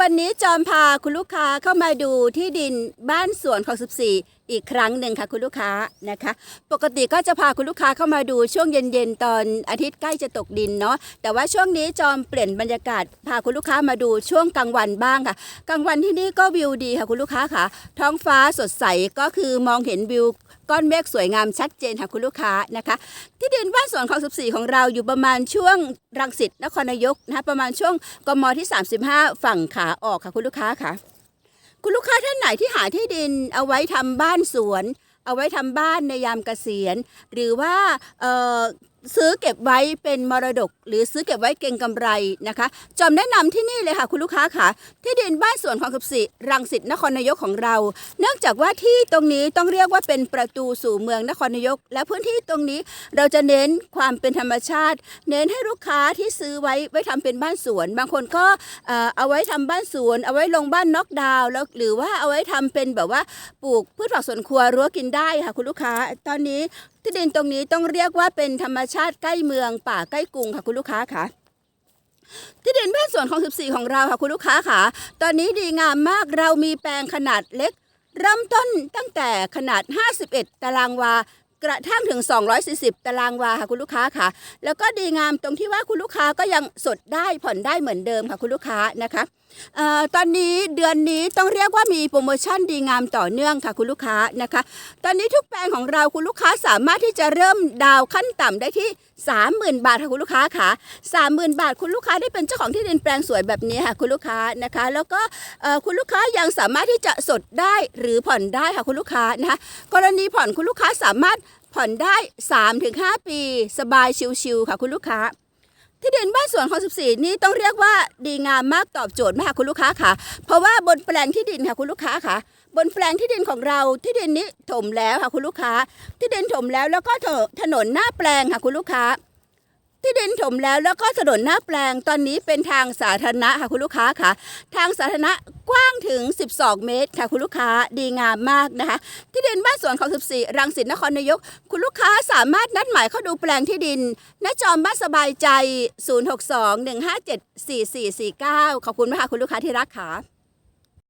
วันนี้จอมพาคุณลูกค้าเข้ามาดูที่ดินบ้านสวนของ14 อีกครั้งหนึ่งค่ะคุณลูกค้านะคะ ปกติก็จะพาคุณลูกค้าเข้ามาดูช่วงเย็นๆตอนอาทิตย์ใกล้จะตกดินเนาะแต่ว่าช่วงนี้จอมเปลี่ยนบรรยากาศพาคุณลูกค้ามาดูช่วงกลางวันบ้างค่ะ กลางวันที่นี่ก็วิวดีค่ะคุณลูกค้าค่ะ ท้องฟ้าสดใสก็คือมองเห็นวิวก้อนเมฆสวยงามชัดเจนค่ะคุณลูกค้านะคะ ที่ดินบ้านสวนของ 14 ของเราอยู่ประมาณช่วง รังสิตนครนายกนะคะประมาณช่วงกมที่ 35 ฝั่งขาออกค่ะคุณลูกค้าค่ะ คุณลูกค้าท่านไหนที่หาที่ดินเอาไว้ทำบ้านสวน เอาไว้ทำบ้านในยามเกษียณ หรือว่า ซื้อเก็บไว้เป็นมรดก หรือซื้อเก็บไว้เก็งกำไรนะคะจอมแนะนำที่นี่เลยค่ะคุณลูกค้าค่ะ ที่ดินบ้านสวนของ14รังสิตนครนายกของเรา เนื่องจากว่าที่ตรงนี้ต้องเรียกว่าเป็นประตูสู่เมืองนครนายก และพื้นที่ตรงนี้เราจะเน้นความเป็นธรรมชาติ เน้นให้ลูกค้าที่ซื้อไว้ไว้ทำเป็นบ้านสวน บางคนก็เอ่อเอาไว้ทำบ้านสวน เอาไว้ลงบ้านน็อกดาวน์แล้วหรือว่าเอาไว้ทำเป็นแบบว่าปลูกพืชผักสวนครัวรั้วกินได้ค่ะคุณลูกค้า ตอนนี้ที่ดินตรงนี้ต้องเรียกว่าเป็นธรรมชาติใกล้เมืองป่าใกล้กรุงค่ะคุณลูกค้าค่ะที่ดินบ้านสวนของ 14 ของเราค่ะคุณลูกค้าค่ะ ตอนนี้ดีงามมากเรามีแปลงขนาดเล็ก เริ่มต้นตั้งแต่ขนาด 51 ตารางวา กระทั่งถึง 240 ตารางวาค่ะคุณลูกค้าค่ะ แล้วก็ดีงามตรงที่ว่าคุณลูกค้าก็ยังสดได้ผ่อนได้เหมือนเดิมค่ะคุณลูกค้านะคะเอ่อตอนนี้เดือนนี้ต้องเรียกว่ามีโปรโมชั่นดีงามต่อเนื่องค่ะคุณลูกค้านะคะ ตอนนี้ทุกแปลงของเราคุณลูกค้าสามารถที่จะเริ่มดาวขั้นต่ำได้ที่ 30,000 บาทค่ะคุณลูกค้าค่ะ30,000 บาท คุณลูกค้าได้เป็นเจ้าของที่ดินแปลงสวยแบบนี้ค่ะคุณลูกค้านะคะ แล้วก็คุณลูกค้ายังสามารถที่จะสดได้หรือผ่อนได้ค่ะคุณลูกค้านะคะกรณีผ่อนคุณลูกค้าสามารถ ผ่อนได้ 3-5 ปี สบายชิวๆค่ะคุณลูกค้า ที่ดินบ้านสวนของ 14 นี่ต้องเรียกว่าดีงามมากตอบโจทย์มากค่ะคุณลูกค้าค่ะ เพราะว่าบนแปลงที่ดินค่ะคุณลูกค้าค่ะ บนแปลงที่ดินของเราที่ดินนี้ถมแล้วค่ะคุณลูกค้า ที่ดินถมแล้วแล้วก็ถนนหน้าแปลงค่ะคุณลูกค้า ที่ดินถมแล้วแล้วก็ถนนหน้าแปลงตอนนี้เป็นทางสาธารณะค่ะคุณลูกค้าค่ะ ทางสาธารณะกว้างถึง 12 เมตรค่ะคุณลูกค้าดีงามมากนะคะ ที่ดินบ้านสวนของ 14 รังสิตนครนายก คุณลูกค้าสามารถนัดหมายเข้าดูแปลงที่ดินณจอมบ้านสบายใจ 062 157 4449 ขอบคุณมากค่ะคุณลูกค้าที่รักค่ะ